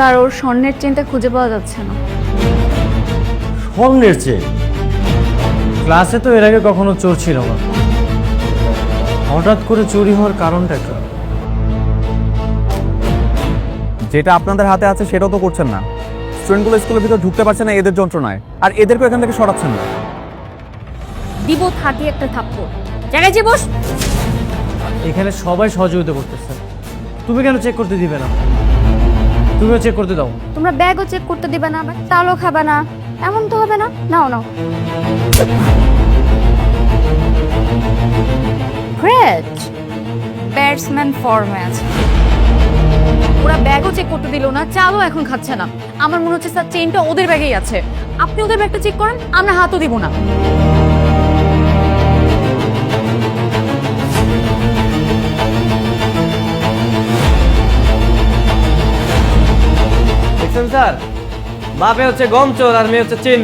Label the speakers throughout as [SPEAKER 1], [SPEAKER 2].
[SPEAKER 1] Sir ওর স্বর্ণের চেনটা খুঁজে পাওয়া যাচ্ছে না।
[SPEAKER 2] স্বর্ণের চেন? ক্লাসে তো এর আগে কখনো চোর ছিল না। হঠাৎ করে চুরি হওয়ার কারণটা কি?
[SPEAKER 3] যেটা আপনাদের হাতে আছে সেটাও তো করছেন না। স্টুডেন্টগুলো স্কুলের ভিতর ঢুকতে পারছে না এদের যন্ত্রণায়। আর এদেরকে এখান থেকে সরাচ্ছেন না।
[SPEAKER 1] দিব থাকি একটা থাপ্পড়। জায়গায় যে বস।
[SPEAKER 2] এখানে সবাই সহযোগিতা করতেছে। তুমি কেন চেক করতে দিবে না? তুমিও চেক করতে দাও।
[SPEAKER 1] তোমরা ব্যাগও চেক করতে দিবে না তালও খাবে না। এমন তো হবে না? নাও নাও। গ্রেট ব্যাটসম্যান ফর্মে আছে। ওরা ব্যাগও চেক করতে দিল না, চালও এখন খাচ্ছে না। আমার মনে হচ্ছে স্যার চেনটা ওদের ব্যাগেই আছে। আপনি ওদের ব্যাগটা চেক করেন, আমরা হাতও দিব না।
[SPEAKER 4] দেখছেন স্যার। বাপে হচ্ছে গম চোর আর মেয়ে হচ্ছে চেন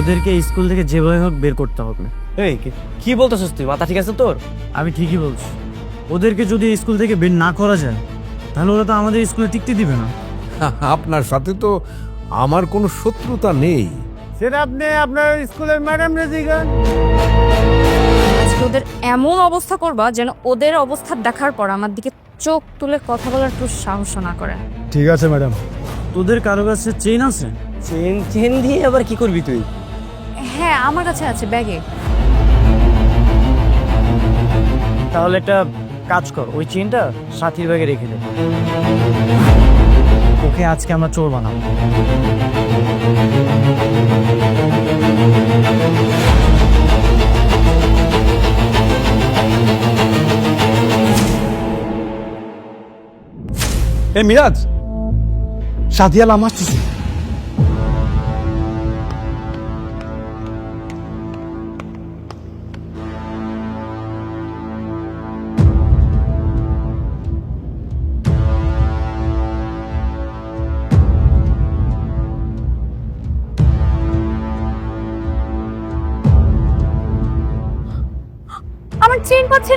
[SPEAKER 2] ওদেরকে স্কুল থেকে যেভাবে হোক বের করতে হবে।
[SPEAKER 4] এই কি- কি বলতেছিস তুই? মাথা ঠিক আছে তোর?
[SPEAKER 2] আমি ঠিকই বলছি। ওদেরকে যদি স্কুল থেকে বের না করা যায় তাহলে ওরা তো আমাদের স্কুলে টিকতে দিবে না।
[SPEAKER 5] আপনার সাথে তো আমার কোনো শত্রুতা নেই।
[SPEAKER 2] সেটা আপনি আপনার স্কুলের ম্যাডাম রেজিগান
[SPEAKER 1] আজকে ওদের এমন অবস্থা করবা যেন ওদের অবস্থা দেখার পর আমার দিকে চোখ তুলে কথা বলার একটু সাহস না করে।
[SPEAKER 6] ঠিক আছে ম্যাডাম।
[SPEAKER 2] তোদের কারও কাছে চেইন আছে?
[SPEAKER 4] চেন চেন দিয়ে আবার কি করবি তুই?
[SPEAKER 1] হ্যাঁ আমার কাছে আছে ব্যাগে।
[SPEAKER 2] তাহলে একটা কাজ কর ওই চেনটা সাথীর ব্যাগে রেখে দে। ওকে আজকে আমরা চোর বানাবো।
[SPEAKER 6] এ মিরাজ সাদিয়া লাম আসতেছে।
[SPEAKER 1] আমার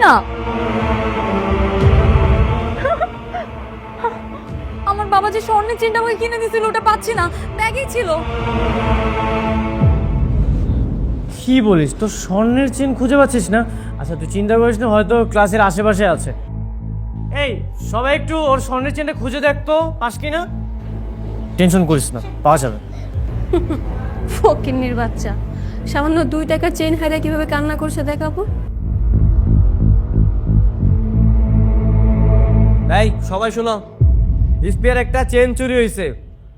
[SPEAKER 1] না? আমার বাবা যে স্বর্ণের চেনটা আমাকে কিনে দিয়েছিল ওটা পাচ্ছি না। ব্যাগেই ছিল।
[SPEAKER 2] কি বলিস? তোর স্বর্ণের চেন খুঁজে পাচ্ছিস না? আচ্ছা তুই চিন্তা করিস না হয়তো ক্লাসের আশেপাশে আছে। এই সবাই একটু ওর স্বর্ণের চেনটা খুঁজে দেখ তো পাস কি না টেনশন করিস না পাওয়া যাবে।
[SPEAKER 7] ফকিন্নির বাচ্চা। সামান্য দুই টাকার চেন হারিয়ে কীভাবে কান্না করছে দেখাবো
[SPEAKER 4] এই সবাই শোনো। স্পিয়ার একটা চেন চুরি হয়েছে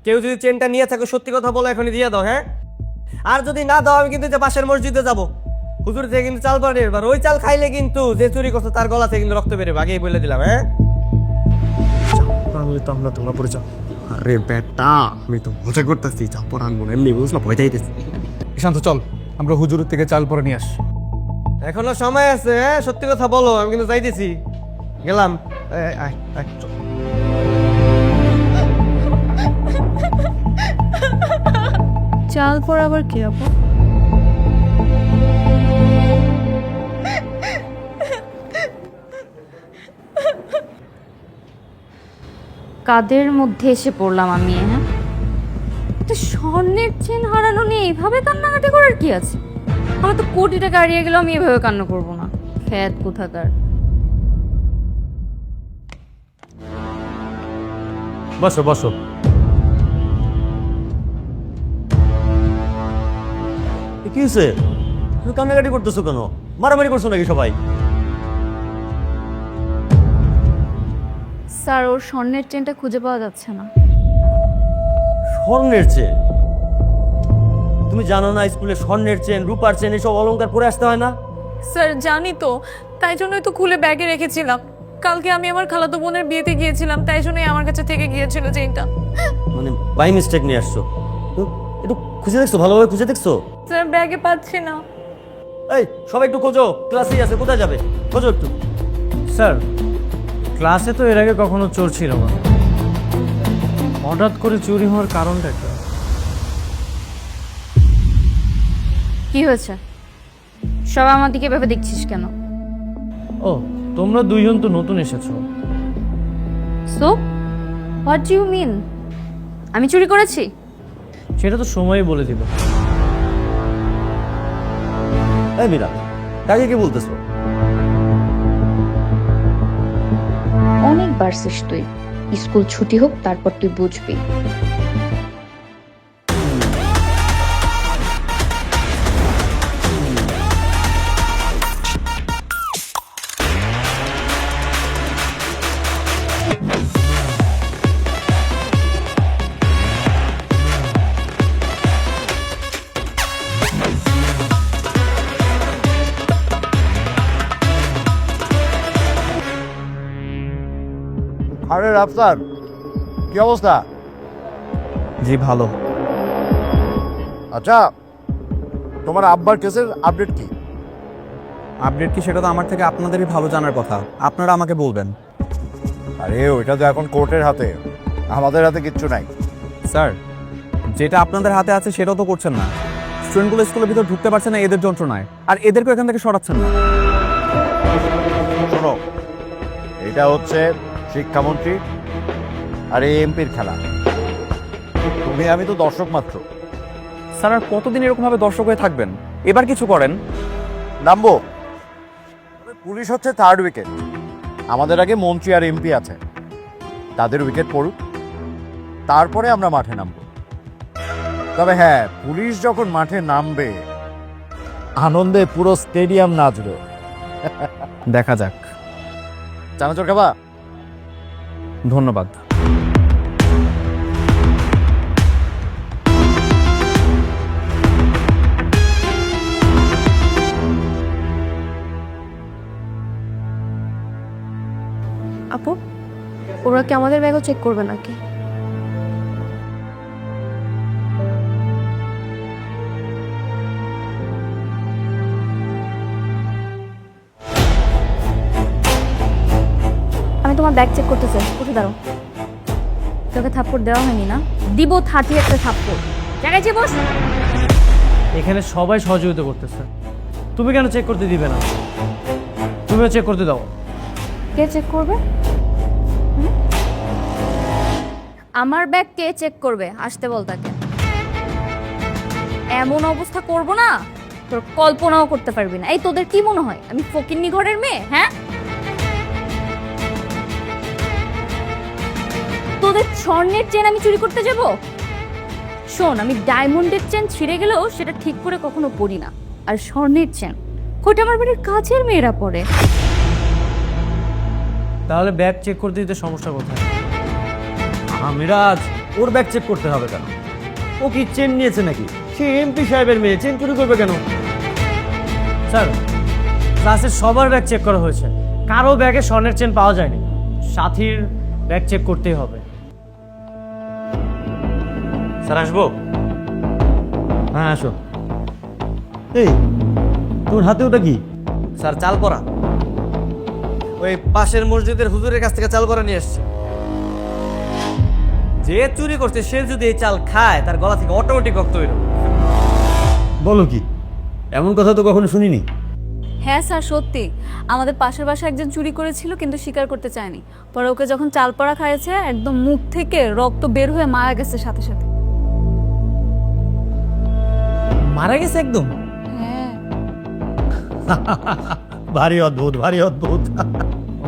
[SPEAKER 4] কেউ যদি চেনটা নিয়ে থাকে সত্যি কথা বলো এখনই দিয়ে দাও হ্যাঁ? আর যদি না দাও আমি কিন্তু যে পাশের মসজিদে যাব। হুজুর থেকে কিন্তু চাল পাড়ে এবার ওই চাল খাইলে কিন্তু যে চুরি করছে তার গলা থেকে কিন্তু রক্ত বেরোবে আগেই বলে দিলাম হ্যাঁ?
[SPEAKER 6] তাহলে তো আমরা তোমরা পড়ে যাও
[SPEAKER 3] আরে বেটা আমি তো মজা করতেছি চাপড় আনব না এমনি বুঝলাম ভয় যাইতেছি
[SPEAKER 6] শান্ত চল আমরা হুজুরের থেকে চাল পরে নিয়ে আসি।
[SPEAKER 4] এখনও সময় আছে হ্যাঁ? সত্যি কথা বলো আমি কিন্তু যাইতেছি। গেলাম। চাল।
[SPEAKER 7] পর আবার কি, আপু?
[SPEAKER 1] কাদের মধ্যে এসে পড়লাম আমি হ্যাঁ? তো স্বর্ণের চেন হারানো নিয়ে এইভাবে কান্নাকাটি করার কি আছে? আমার তো কোটি টাকা হারিয়ে গেলেও আমি এভাবে কান্না করব না। খ্যাত কোথাকার।
[SPEAKER 2] বসো বসো।
[SPEAKER 8] কি হয়েছে তুমি কান্নাকাটি করতেছো কেন? মারামারি করছ নাকি সবাই?
[SPEAKER 1] স্যার ওর স্বর্ণের চেনটা খুঁজে পাওয়া যাচ্ছে না।
[SPEAKER 8] স্বর্ণের চেন? তুমি জানো না স্কুলে স্বর্ণের চেন রূপার চেন এসব অলংকার পরে আসতে হয় না?
[SPEAKER 7] স্যার জানি তো। তাই জন্যই তো খুলে ব্যাগে রেখেছিলাম। কালকে আমি আমার খালাতো বোনের বিয়েতে গিয়েছিলাম তাই জন্যই আমার কাছে থেকে গিয়েছিল চেইনটা।
[SPEAKER 8] মানে বাই মিস্টেক নিয়ে আসছো। একটু খুঁজে দেখছ ভালোভাবে খুঁজে দেখছ?
[SPEAKER 7] স্যার ব্যাগে পাচ্ছি না।
[SPEAKER 8] এই সবাই একটু খোঁজো ক্লাসেই আছে কোথায় যাবে? খোঁজো একটু।
[SPEAKER 2] স্যার ক্লাসে তো এর আগে কখনো চোর ছিল না। হঠাৎ করে চুরি হওয়ার কারণটা কি?
[SPEAKER 1] কি হয়েছে? সব আমার দিকে ভেবে দেখছিস কেন?
[SPEAKER 2] ও তোমরা দুইজন তো নতুন এসেছ।
[SPEAKER 1] সো হোয়াট ইউ মিন আমি চুরি করেছি?
[SPEAKER 2] সেটা তো সময়ই বলে দিবে।
[SPEAKER 8] এই মীরা কাকে কি বলতেছো?
[SPEAKER 9] অনেক বাড়ছিস তুই। স্কুল ছুটি হোক তারপর তুই বুঝবি।
[SPEAKER 6] আরে রাফসার কি অবস্থা?
[SPEAKER 3] জি ভালো।
[SPEAKER 6] আচ্ছা তোমার আব্বার কেসের আপডেট কি?
[SPEAKER 3] আপডেট কি সেটা তো আমার থেকে আপনাদেরই ভালো জানার কথা। আপনারা আমাকে বলবেন।
[SPEAKER 6] আরে ওইটা তো এখন কোর্টের হাতে। আমাদের হাতে কিচ্ছু নাই।
[SPEAKER 3] স্যার যেটা আপনাদের হাতে আছে সেটাও তো করছেন না। স্টুডেন্টগুলো স্কুলের ভিতর ঢুকতে পারছে না এদের যন্ত্রণায়। আর এদেরকে এখান থেকে সরাচ্ছেন না।
[SPEAKER 6] শোনো এটা হচ্ছে শিক্ষামন্ত্রী আর এই এমপির খেলা। তুমি আমি তো দর্শক মাত্র।
[SPEAKER 3] স্যার আর কতদিন এরকমভাবে দর্শক হয়ে থাকবেন? এবার কিছু করেন।
[SPEAKER 6] নামবো? পুলিশ হচ্ছে থার্ড উইকেট আমাদের আগে মন্ত্রী আর এমপি আছে। তাদের উইকেট পড়ুক। তারপরে আমরা মাঠে নামবো। তবে হ্যাঁ পুলিশ যখন মাঠে নামবে আনন্দে পুরো স্টেডিয়াম নাচবে।
[SPEAKER 3] দেখা যাক।
[SPEAKER 6] চানাচোর খাবা?
[SPEAKER 3] ধন্যবাদ।
[SPEAKER 7] আপু ওরা কি আমাদের ব্যাগও চেক করবে নাকি?
[SPEAKER 1] আমি তোমার ব্যাগ চেক করতে চাই উঠে দাঁড়ো তোকে থাপ্পড় দেওয়া হয়নি না? দিব থার্টি একটা থাপ্পড়। জায়গায় যে বস।
[SPEAKER 2] এখানে সবাই সহযোগিতা করতেছে। তুমি কেন চেক করতে দিবে না? তুমিও চেক করতে দাও।
[SPEAKER 1] কে চেক করবে? আমার ব্যাগ কে চেক করবে? আসতে বল তাকে। এমন অবস্থা করব না তোর কল্পনাও করতে পারবি না। এই তোদের কি মনে হয়? আমি ফকিন্নি ঘরের মেয়ে হ্যাঁ? স্বর্ণের চেন আমি চুরি করতে যাব? শোন, আমি ডায়মন্ডের চেন ছিঁড়ে গেলেও সেটা ঠিক করে কখনো পরি না। আর স্বর্ণের চেন ওইটা আমার বাড়ির কাছের মেয়েরা পরে
[SPEAKER 2] তাহলে ব্যাগ চেক করতে দিতে সমস্যা কোথায়?
[SPEAKER 8] মিরাজ, ওর ব্যাগ চেক করতে হবে কেন? ও কি চেন নিয়েছে নাকি? সে এমপি সাহেবের মেয়ে, চেন চুরি করবে কেন?
[SPEAKER 2] স্যার, ক্লাসের সবার ব্যাগ চেক করা হয়েছে। কারও ব্যাগে স্বর্ণের চেন পাওয়া যায়নি। সাথীর ব্যাগ চেক করতেই হবে।
[SPEAKER 8] স্যার আসব? হ্যাঁ আসো। এই তোর হাতে ওটা কি?
[SPEAKER 4] স্যার চাল পরা। ওই পাশের মসজিদের হুজুরের কাছ থেকে চাল করা নিয়ে এসছে। যে চুরি করছে সে যদি এই চাল খায় তার গলা থেকে অটোমেটিক রক্ত বেরোবে
[SPEAKER 8] বলো কি? এমন কথা তো কখনো শুনিনি।
[SPEAKER 7] হ্যাঁ স্যার সত্যি। আমাদের পাশের বাসায় একজন চুরি করেছিল কিন্তু স্বীকার করতে চায়নি। পরে ওকে যখন চাল পড়া খাইয়েছে একদম মুখ থেকে রক্ত বের হয়ে মারা গেছে সাথে সাথে।
[SPEAKER 2] মারা গেছে একদম?
[SPEAKER 7] হ্যাঁ।
[SPEAKER 8] ভারী অদ্ভুত ভারী অদ্ভুত।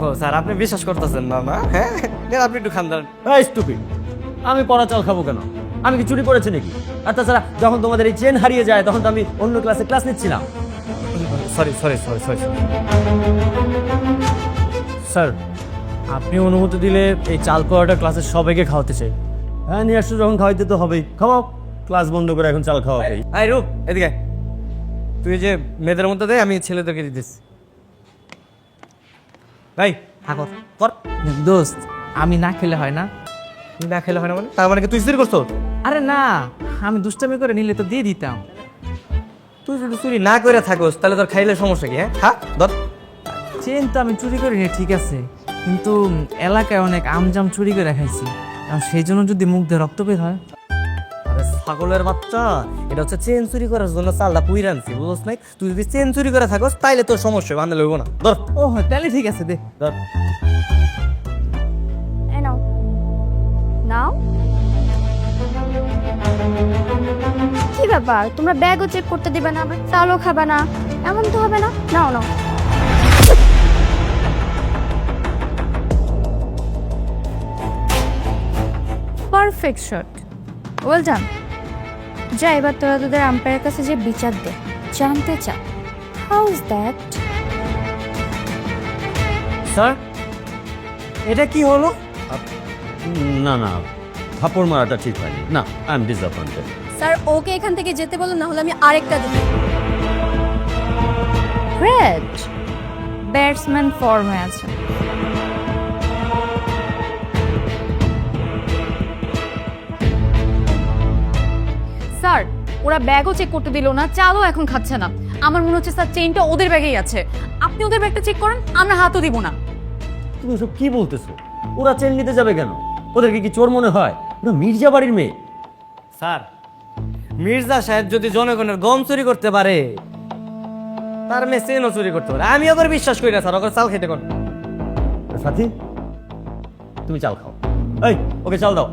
[SPEAKER 4] ও স্যার আপনি বিশ্বাস করতেছেন না না? হ্যাঁ? নেন, আপনি একটু খান দাঁড়ান।
[SPEAKER 8] এই স্টুপিড আমি পড়া চাল খাব কেন? আমি কি চুরি করেছি নাকি? আর তাছাড়া যখন তোমাদের এই চেন হারিয়ে যায় তখন তো আমি অন্য ক্লাসে ক্লাস নিচ্ছিলাম।
[SPEAKER 4] Sorry sorry sorry sorry
[SPEAKER 2] sir আপনি অনুমতি দিলে এই চাল পোড়াটা ক্লাসের সবাইকে খাওয়াতে চাই।
[SPEAKER 8] হ্যাঁ নিয়ে আসছো যখন খাওয়াইতে তো হবেই। খাওয়াও। ক্লাস বন্ধ করে এখন চাল খাওয়া হবেই
[SPEAKER 4] আই রূপ এদিকে তুই যে মেয়েদের মধ্যে দে আমি ছেলেদেরকে দিতেছি। ভাই হাকর কর
[SPEAKER 2] দোস্ত আমি না খেলে হয় না।
[SPEAKER 4] তুই না খেলে হয় না মানে? তার মানে কি তুই চুরি করছ?
[SPEAKER 2] আরে না আমি দুষ্টামি করে নিলে তো দিয়ে দিতাম।
[SPEAKER 4] তুই যদি চুরি না করে থাকোস তাহলে তোর খাইলে সমস্যা কি হ্যাঁ? খা ধর।
[SPEAKER 2] চেন তো আমি চুরি করিনি ঠিক আছে। কিন্তু এলাকায় অনেক আমজাম চুরি করে খাইছি। আর সেই জন্য যদি মুখ দিয়ে রক্ত বের হয়?
[SPEAKER 4] আরে ছাগলের বাচ্চা। এটা হচ্ছে চেন চুরি করার জন্য চালটা পুই রানছি বুঝছ নাই? তুই যদি চেন চুরি করে থাকোস তাইলে তোর সমস্যা বান্ধে লইব না। ধর।
[SPEAKER 2] ও হ্যাঁ তাহলে ঠিক আছে দে।
[SPEAKER 4] ধর।
[SPEAKER 1] নাও। নাও। কি ব্যাপার? তোমরা ব্যাগও চেক করতে দিবে না আবার চালও খাবে না। এমন তো হবে না। নাও নাও। Perfect shot. Well done. যা এবার তোরা তোদের আম্পায়ারের কাছে যে বিচার দে জানতে চা। হাউ ইজ দ্যাট
[SPEAKER 2] স্যার এটা কি হলো?
[SPEAKER 8] না না থাপড় মারাটা ঠিক হয়নি। না I am disappointed
[SPEAKER 7] sir okay এখান থেকে যেতে বলুন না হলে আমি আরেকটা দিতে
[SPEAKER 1] গ্রেট ব্যাটসম্যান ফর্মে আছে। স্যার ওরা ব্যাগও চেক করতে দিল না চালও এখন খাচ্ছে না। আমার মনে হচ্ছে স্যার চেইনটা ওদের ব্যাগেই আছে। আপনি ওদের ব্যাগটা চেক করেন আমরা হাতও দিব না।
[SPEAKER 8] তুমি সব কি বলতেছো? ওরা চেন নিতে যাবে কেন? ওদেরকে কি চোর মনে হয়? ওরা মির্জা বাড়ির মেয়ে।
[SPEAKER 4] স্যার মির্জা সাহেব যদি জনগণের গম চুরি করতে পারে তার মেয়ে চেনও চুরি করতে পারে। আমি ওদের বিশ্বাস করি না স্যার ওকে চাল খেতে কোন
[SPEAKER 8] সাথী তুমি চাল খাও। এই ওকে চাল দাও।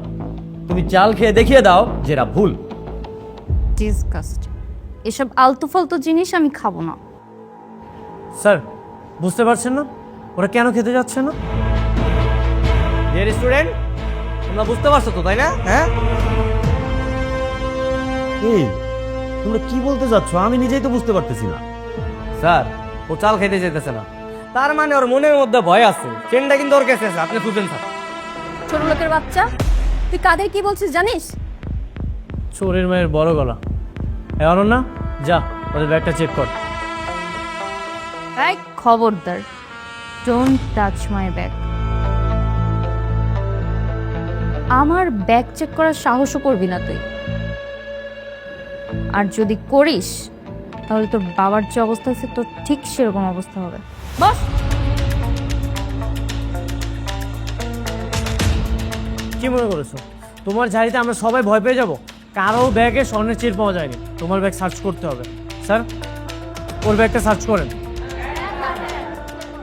[SPEAKER 8] তুমি চাল খেয়ে দেখিয়ে দাও যেটা ভুল।
[SPEAKER 1] ডিসকাস্ট এসব আলতু ফালতু জিনিস আমি খাব না।
[SPEAKER 2] স্যার বুঝতে পারছেন না? ওরা কেন খেতে যাচ্ছে না?
[SPEAKER 4] ডিয়ার স্টুডেন্ট তোমরা বুঝতে পারছ তো তাই না? হ্যাঁ?
[SPEAKER 8] এই তোমরা কি বলতে যাচ্ছ? আমি নিজেই তো বুঝতে পারতেছি না।
[SPEAKER 4] স্যার ও চাল খেতে যেতেছে না। তার মানে ওর মনের মধ্যে ভয় আছে। চেনটা কিন্তু ওর কাছে আছে আপনি খুঁজেন স্যার।
[SPEAKER 7] ছোট লোকের বাচ্চা তুই কাদের কি বলছিস জানিস?
[SPEAKER 2] চোরের মায়ের বড় গলা। এমন না যা ওদের ব্যাগটা চেক কর।
[SPEAKER 1] এই খবরদার ডোন্ট টাচ মাই ব্যাগ আমার ব্যাগ চেক করার সাহসও করবি না তুই। আর যদি করিস তাহলে তোর বাবার যে অবস্থা আছে তোর ঠিক সেরকম অবস্থা হবে। বস!
[SPEAKER 2] কি মনে করেছ? তোমার ঝাড়িতে আমরা সবাই ভয় পেয়ে যাব? কারও ব্যাগে স্বর্ণের চেন পাওয়া যায়নি। তোমার ব্যাগ সার্চ করতে হবে। স্যার ওর ব্যাগটা সার্চ করেন।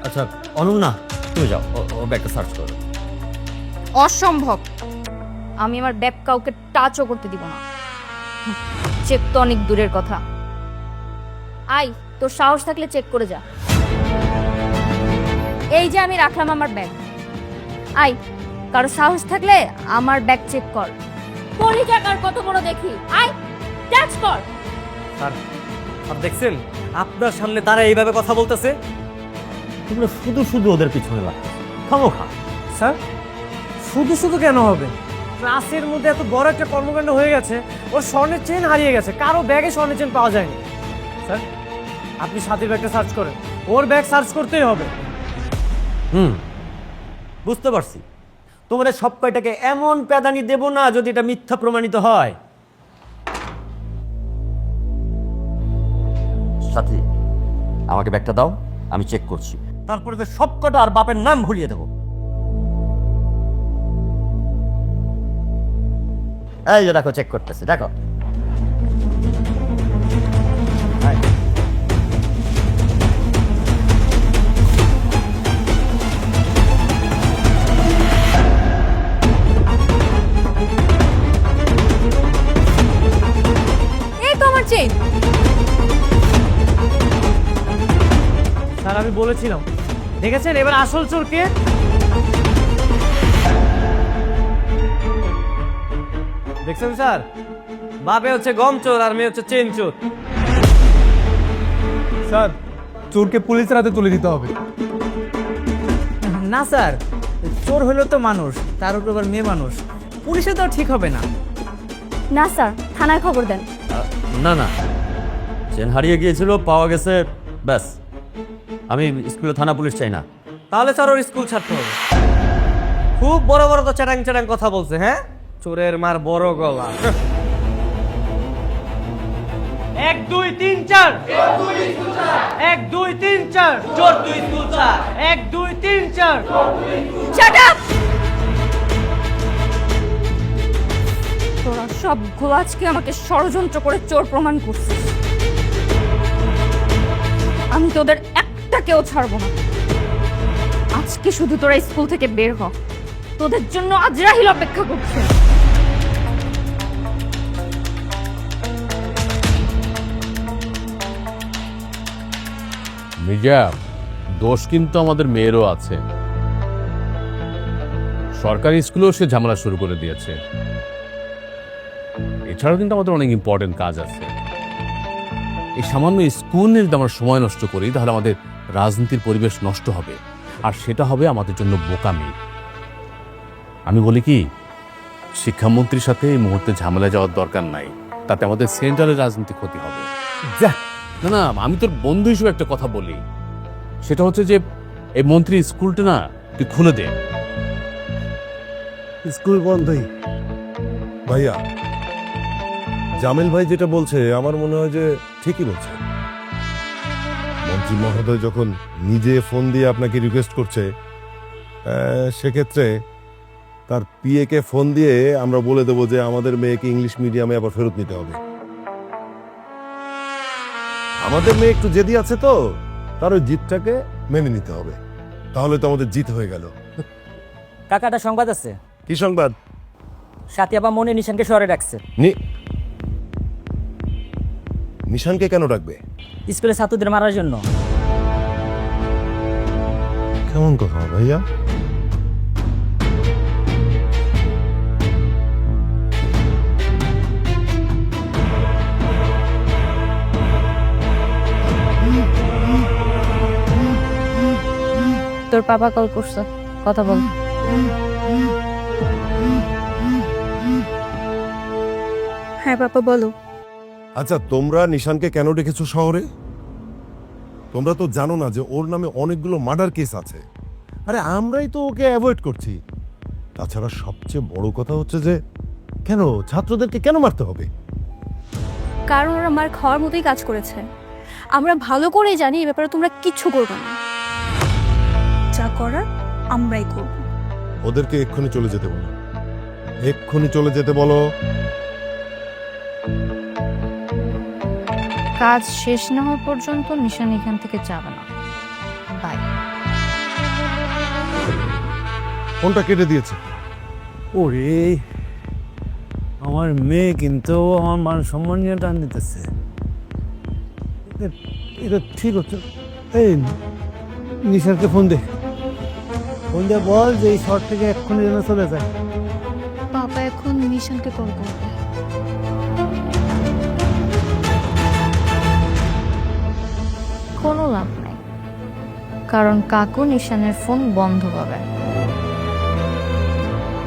[SPEAKER 8] আচ্ছা অনন্যা তুমি যাও। ও- ও ব্যাগটা সার্চ করো।
[SPEAKER 1] অসম্ভব। আমি আমার ব্যাগ কাউকে টাচও করতে দিব না। চেক তো অনেক দূরের কথা। আই তোর সাহস থাকলে চেক করে যা। এই যে আমি রাখলাম আমার ব্যাগ। আই কারও সাহস থাকলে আমার ব্যাগ চেক কর। পরি টাকার কত বড় দেখি। আই ট্যাক্স কর।
[SPEAKER 4] স্যার আর দেখছেন? আপনার সামনে তারা এইভাবে কথা বলতেছে?
[SPEAKER 8] তোমরা শুধু শুধু ওদের পিছনে লাগতো খামো খা।
[SPEAKER 2] স্যার শুধু শুধু কেন হবে? ক্লাসের মধ্যে এত বড় একটা কর্মকাণ্ড হয়ে গেছে ওর স্বর্ণের চেন হারিয়ে গেছে কারও ব্যাগে স্বর্ণের চেন পাওয়া যায়নি। স্যার আপনি সাথীর ব্যাগটা সার্চ করেন ওর ব্যাগ সার্চ করতেই হবে।
[SPEAKER 8] হুম বুঝতে পারছি। তোমরা সব কয়টাকে এমন প্যাদানি দেব না যদি এটা মিথ্যা প্রমাণিত হয়। সাথে আমাকে ব্যাগটা দাও আমি চেক করছি। তারপরে তো সব কটা আর বাপের নাম ভুলিয়ে দেবো। এই যে দেখো চেক করতেছি দেখো।
[SPEAKER 2] আমি বলেছিলাম। দেখেছেন? এবার আসল চোর কে
[SPEAKER 4] দেখছেন স্যার? বাপে হচ্ছে গম চোর আর মেয়ে হচ্ছে চেন চোর।
[SPEAKER 3] স্যার চোরকে পুলিশের হাতে তুলে দিতে হবে।
[SPEAKER 2] না স্যার চোর হলো তো মানুষ তার উপর আবার মেয়ে মানুষ। পুলিশে তো ঠিক হবে না।
[SPEAKER 7] না স্যার থানায় খবর দেন।
[SPEAKER 8] না না। চেন হারিয়ে গিয়েছিল পাওয়া গেছে ব্যাস। আমি স্কুলে থানা পুলিশ চাই না।
[SPEAKER 4] তাহলে স্যার ওর স্কুল ছাড়তে হবে। খুব বড় বড় তো চ্যাটাং চ্যাটাং কথা বলছে হ্যাঁ? চোরের মার বড় গলা।
[SPEAKER 2] এক দুই তিন চার। এক দুই তিন চার। চোর দুই স্কুল চার এক দুই তিন চার।
[SPEAKER 1] Shut up! তোরা সবগুলো আজকে আমাকে ষড়যন্ত্র করে চোর প্রমাণ করছিস। আমি তোদের একটাকেও ছাড়বো না। আজকে শুধু তোরা স্কুল থেকে বের হ। তোদের জন্য আজরাহিল অপেক্ষা করছে।
[SPEAKER 10] মির্জা, দোষ কিন্তু আমাদের মেয়েরও আছে। সরকারি স্কুলেও সে ঝামেলা শুরু করে দিয়েছে। এছাড়াও কিন্তু আমাদের অনেক ইম্পর্টেন্ট কাজ আছে। এই সামান্য স্কুল নিয়ে যদি আমরা সময় নষ্ট করি তাহলে আমাদের রাজনীতির পরিবেশ নষ্ট হবে। আর সেটা হবে আমাদের জন্য বোকামি। আমি বলি কি শিক্ষামন্ত্রীর সাথে এই মুহূর্তে ঝামেলা যাওয়ার দরকার নাই। তাতে আমাদের সেন্ট্রালের রাজনীতি ক্ষতি হবে।
[SPEAKER 8] যা
[SPEAKER 10] না না আমি তোর বন্ধু হিসেবে একটা কথা বলি। সেটা হচ্ছে যে এই মন্ত্রী স্কুলটা না তুই খুলে দে।
[SPEAKER 5] স্কুল বন্ধই। ভাইয়া জামিল ভাই যেটা বলছে আমার মনে হয় যে ঠিকই বলছে। মন্ত্রী মহোদয় যখন নিজে ফোন দিয়ে আপনাকে রিকোয়েস্ট করছে সেক্ষেত্রে তার পিএ কে ফোন দিয়ে আমরা বলে দেবো যে আমাদের মেয়েকে ইংলিশ মিডিয়ামে আবার ফেরত নিতে হবে। আমাদের মেয়ে একটু জেদি আছে তো তার ওই জিতটাকে মেনে নিতে হবে। তাহলে তো আমাদের জিত হয়ে গেল।
[SPEAKER 8] কাকাটা সংবাদ আছে?
[SPEAKER 5] কি সংবাদ?
[SPEAKER 8] সাথী আবার মনে নিশানকে শহরে ডাকছে।
[SPEAKER 5] নি নিশানকে কেন ডাকবে?
[SPEAKER 8] স্কুলে ছাত্রদের মারার জন্য।
[SPEAKER 5] কেমন কথা ভাইয়া?
[SPEAKER 1] তোর পাপা কল করছে। কথা বল।
[SPEAKER 7] হ্যাঁ পাপা বলো।
[SPEAKER 5] আচ্ছা তোমরা নিশানকে কেন ডেকেছো শহরে? তোমরা তো জানো না যে ওর নামে অনেকগুলো মার্ডার কেস আছে। আরে আমরাই তো ওকে অ্যাভয়েড করছি। তাছাড়া সবচেয়ে বড় কথা হচ্ছে যে কেন ছাত্রদেরকে কেন মারতে হবে?
[SPEAKER 7] কারণ ওরা আমার খাওয়ার মতোই কাজ করেছে। আমরা ভালো করেই জানি এ ব্যাপারে তোমরা কিচ্ছু করবে না। যা করার আমরাই করব।
[SPEAKER 5] ওদেরকে এক্ষুনি চলে যেতে বলো। এক্ষুনি চলে যেতে বলো।
[SPEAKER 1] কাজ শেষ না হওয়া পর্যন্ত নিশান এখান থেকে যাবে না। বাই।
[SPEAKER 5] ফোনটা কেটে দিয়েছে।
[SPEAKER 2] ওরে আমার মেয়ে কিন্তু আমার মান সম্মান নিয়ে টান দিতেছে। এটা- এটা ঠিক হচ্ছে এই নিশানকে ফোন দে। ফোন দিয়ে বল যে এই শহর থেকে এক্ষুনি যেন চলে যায়।
[SPEAKER 7] পাপা এখন নিশানকে কল করবে।
[SPEAKER 1] কারণ কাকু নিশানের ফোন বন্ধ পাবে।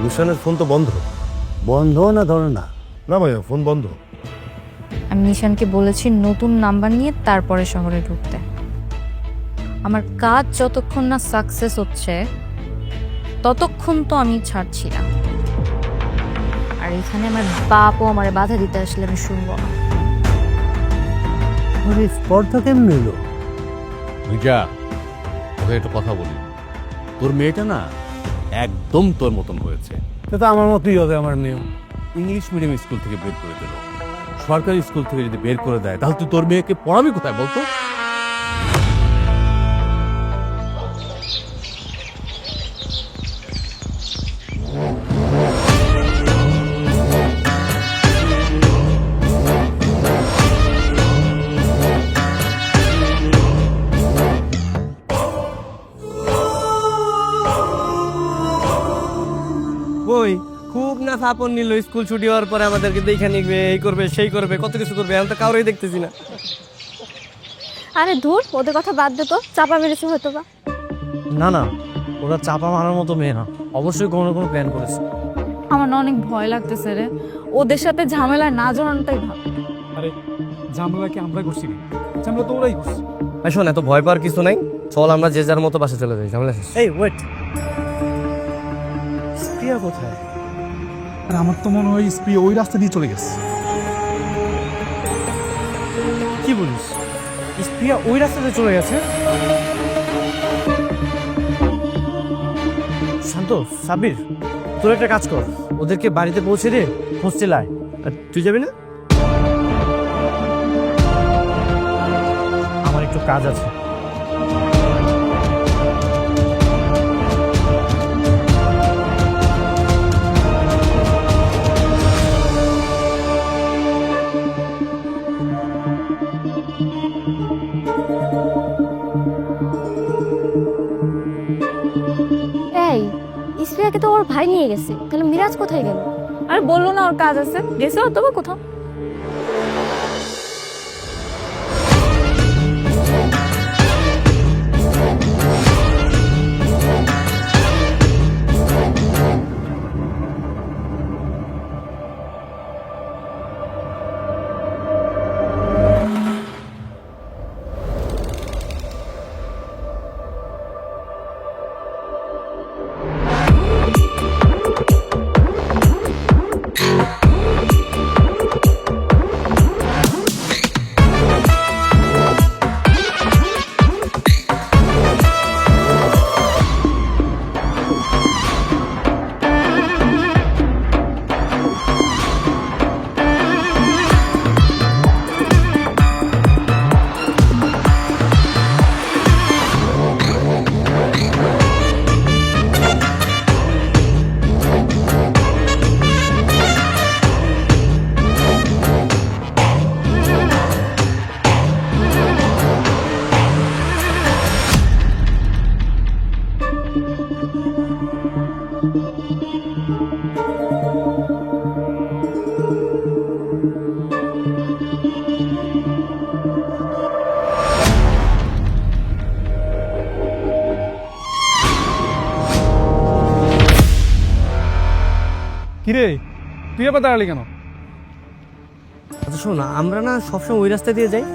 [SPEAKER 5] নিশানের ফোন তো বন্ধ।
[SPEAKER 2] বন্ধ না ধরে না?
[SPEAKER 5] না ভাইয়া ফোন বন্ধ।
[SPEAKER 1] আমি নিশানকে বলেছি নতুন নাম্বার নিয়ে তারপরে শহরে ঢুকতে। আমার কাজ যতক্ষণ না সাকসেস হচ্ছে ততক্ষণ তো আমি ছাড়ছি না। আর এখানে আমার বাপও আমার বাধা দিতে আসলে আমি শুনব না।
[SPEAKER 2] স্পর্ধা কেমন এলো?
[SPEAKER 10] তোকে একটা কথা বলি। তোর মেয়েটা না একদম তোর মতন হয়েছে।
[SPEAKER 2] তা তো আমার মতোই হবে আমার নিয়ম।
[SPEAKER 10] ইংলিশ মিডিয়াম স্কুল থেকে বের করে দিল। সরকারি স্কুল থেকে যদি বের করে দেয় তাহলে তুই তোর মেয়েকে পড়াবি কোথায় বলতো?
[SPEAKER 4] খুব না নিল স্কুল ছুটি হওয়ার পরে আমাদেরকে দেখে নিবে এই করবে সেই করবে কত কিছু করবে আমি তো কাউরেই দেখতেছি না।
[SPEAKER 7] আরে ধুর ওদের কথা বাদ দে তো চাপা মেরেছে হয়তো বা।
[SPEAKER 2] না না ওরা চাপা মারার মতো মেয়ে না অবশ্যই কোনো না কোনো প্ল্যান করেছে।
[SPEAKER 7] আমার না অনেক ভয় লাগতেছে রে ওদের সাথে ঝামেলা না জড়ানোটাই ভালো।
[SPEAKER 3] আরে ঝামেলা কি আমরা করছি না ঝামেলা তো ওরাই করছে।
[SPEAKER 4] শোন এত ভয় পাওয়ার কিছু নাই
[SPEAKER 11] চল আমরা যে যার মতো বাসে চলে যাই ঝামেলা শেষ।
[SPEAKER 12] এই ওয়েট প্রিয়া কোথায়?
[SPEAKER 13] আর আমার তো মনে হয় স্প্রে ওই রাস্তা দিয়ে চলে গেছে।
[SPEAKER 12] কি বলিস? প্রিয়া ওই রাস্তাতে চলে গেছে? শান্ত সাবির তোর একটা কাজ কর। ওদেরকে বাড়িতে পৌঁছে দে, হোস্টেল আয়। আর তুই যাবি না? আমার একটু কাজ আছে।
[SPEAKER 14] ভাই নিয়ে গেছে? তাহলে মিরাজ কোথায় গেল?
[SPEAKER 7] আর বলল না ওর কাজ আছে। গেছে অথবা কোথাও?
[SPEAKER 13] কিরে? তুই আবার দাঁড়ালি কেন?
[SPEAKER 11] আচ্ছা শোন না, আমরা না সবসময় ওই রাস্তা দিয়ে যাই।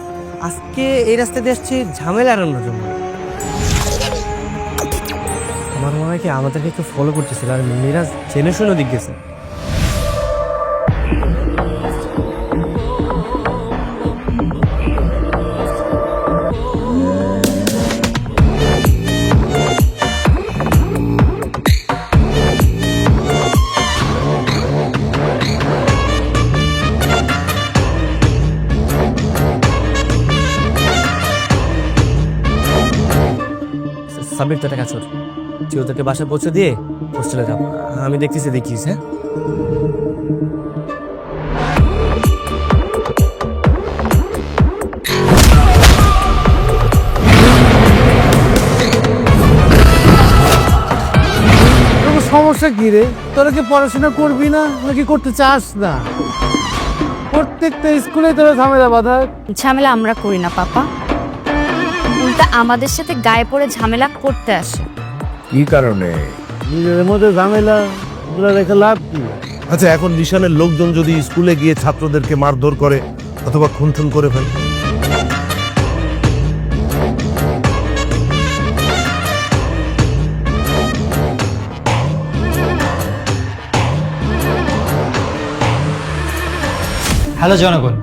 [SPEAKER 11] আজকে এই রাস্তা দিয়ে আসছি ঝামেলা এড়ানোর জন্য। আমার মনে হয় কি আমাদেরকে একটু ফলো করতেছিল, আর মিরাজ জেনে শুনে দিক গেছে। সাবির তো টাকা চোর তুই ওদেরকে বাসায় পৌঁছে দিয়ে হোস্টেলে যাব আমি দেখতেছি দেখিস হ্যাঁ?
[SPEAKER 12] সমস্যা কি রে? তোরা কি পড়াশোনা করবি না নাকি করতে চাস না? প্রত্যেকটা স্কুলে তোরা ঝামেলা বাধা
[SPEAKER 14] ঝামেলা আমরা করি না পাপা। উল্টা আমাদের সাথে গায়ে পড়ে ঝামেলা করতে আসে।
[SPEAKER 5] কি কারণে?
[SPEAKER 12] নিজেদের মধ্যে ঝামেলা ওগুলো রেখে লাভ কি?
[SPEAKER 5] আচ্ছা এখন নিশানের লোকজন যদি স্কুলে গিয়ে ছাত্রদেরকে মারধর করে অথবা খুন করে ফেলে?
[SPEAKER 15] হ্যালো জনগণ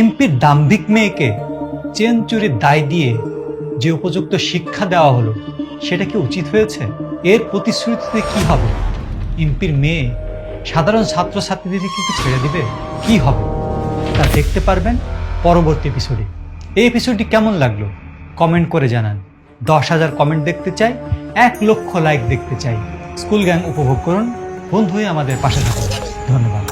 [SPEAKER 15] এমপির দাম্ভিক মেয়েকে চেন চুরির দায় দিয়ে যে উপযুক্ত শিক্ষা দেওয়া হলো, সেটা কি উচিত হয়েছে? এর প্রতিশ্রুতিতে কি হবে? এমপির মেয়ে সাধারণ ছাত্রছাত্রীদেরকে কি ছেড়ে দিবে? কি হবে? তা দেখতে পারবেন পরবর্তী এপিসোডে এই এপিসোডটি কেমন লাগল? কমেন্ট করে জানান। দশ হাজার কমেন্ট দেখতে চাই, এক লক্ষ লাইক দেখতে চাই। স্কুল গ্যাং উপভোগ করুন। বন্ধু হয়ে আমাদের পাশে থাকুন। ধন্যবাদ।